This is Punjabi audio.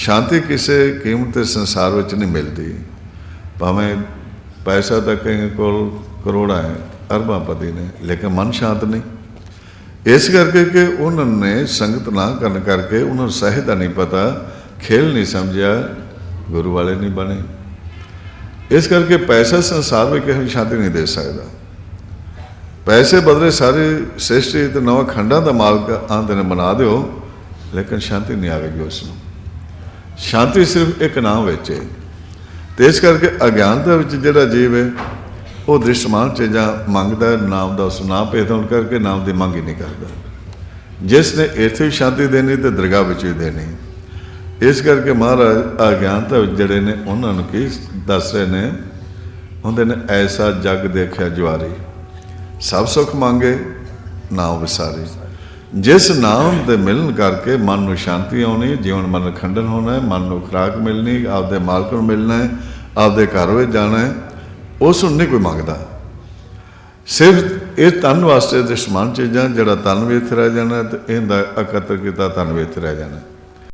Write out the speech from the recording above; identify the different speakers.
Speaker 1: ਸ਼ਾਂਤੀ ਕਿਸੇ ਕੀਮਤ ਤੇ ਸੰਸਾਰ ਵਿੱਚ ਨਹੀਂ ਮਿਲਦੀ। ਭਾਵੇਂ ਪੈਸਾ ਤਾਂ ਕਈ ਕੋਲ ਕਰੋੜਾਂ ਹੈ, ਅਰਬਾਂ ਪਤੀ ਨੇ, ਲੇਕਿਨ ਮਨ ਸ਼ਾਂਤ ਨਹੀਂ। ਇਸ ਕਰਕੇ ਕਿ ਉਹਨਾਂ ਨੇ ਸੰਗਤ ਨਾ ਕਰਨ ਕਰਕੇ ਉਹਨਾਂ ਨੂੰ ਸਹਿਜ ਦਾ ਨਹੀਂ ਪਤਾ, ਖੇਲ ਨਹੀਂ ਸਮਝਿਆ, ਗੁਰੂ ਵਾਲੇ ਨਹੀਂ ਬਣੇ। ਇਸ ਕਰਕੇ ਪੈਸਾ ਸੰਸਾਰ ਵਿੱਚ ਕਿਸੇ ਸ਼ਾਂਤੀ ਨਹੀਂ ਦੇ ਸਕਦਾ। ਪੈਸੇ ਬਦਲੇ ਸਾਰੇ ਸ੍ਰਿਸ਼ਟੀ ਤੇ ਨਵਾਂ ਖੰਡਾਂ ਦਾ ਮਾਲਕ ਆਂਦੇ ਨੇ, ਬਣਾ ਦਿਓ, ਲੇਕਿਨ ਸ਼ਾਂਤੀ ਨਹੀਂ ਆਵੇਗੀ ਉਸ ਨੂੰ। ਸ਼ਾਂਤੀ ਸਿਰਫ ਇੱਕ ਨਾਮ ਵਿੱਚ ਹੈ। ਤੇ ਇਸ ਕਰਕੇ ਅਗਿਆਨਤਾ ਵਿੱਚ ਜਿਹੜਾ ਜੀਵ ਹੈ ਉਹ ਦ੍ਰਿਸ਼ਟਮਾਨ ਚੀਜ਼ਾਂ ਮੰਗਦਾ ਹੈ, ਨਾਮ ਦਾ ਉਸ ਨਾਮ ਭੇਦ ਹੋਣ ਕਰਕੇ ਨਾਮ ਦੀ ਮੰਗ ਹੀ ਨਹੀਂ ਕਰਦਾ। ਜਿਸ ਨੇ ਇੱਥੇ ਵੀ ਸ਼ਾਂਤੀ ਦੇਣੀ ਤੇ ਦਰਗਾਹ ਵਿੱਚ ਵੀ ਦੇਣੀ। ਇਸ ਕਰਕੇ ਮਹਾਰਾਜ ਅਗਿਆਨਤਾ ਵਿੱਚ ਜਿਹੜੇ ਨੇ ਉਹਨਾਂ ਨੂੰ ਕੀ ਦੱਸ ਰਹੇ ਨੇ? ਹੁੰਦੇ ਨੇ ਐਸਾ ਜੱਗ ਦੇਖਿਆ ਜਵਾਰੀ। ਸਭ ਸੁਖ ਮੰਗੇ ਨਾਮ ਵਿਸਾਰੀ। ਜਿਸ ਨਾਮ ਦੇ ਮਿਲਣ ਕਰਕੇ ਮਨ ਨੂੰ ਸ਼ਾਂਤੀ ਆਉਣੀ, ਜੀਵਨ ਮਨ ਖੰਡਨ ਹੋਣਾ ਹੈ ਮਨ ਨੂੰ ਖੁਰਾਕ ਮਿਲਣੀ, ਆਪਦੇ ਮਾਲਕ ਨੂੰ ਮਿਲਣਾ ਹੈ ਆਪਦੇ ਘਰ ਵਿੱਚ ਜਾਣਾ ਹੈ ਉਸ ਨੂੰ ਨਹੀਂ ਕੋਈ ਮੰਗਦਾ। ਸਿਰਫ ਇਹ ਤਨ ਵਾਸਤੇ ਦੁਸ਼ਮਣ ਚੀਜ਼ਾਂ, ਜਿਹੜਾ ਤਨ ਵਿੱਚ ਰਹਿ ਜਾਣਾ ਤੇ ਇਹਦਾ ਇਕੱਤਰ ਕੀਤਾ ਤਨ ਵਿੱਚ ਰਹਿ ਜਾਣਾ।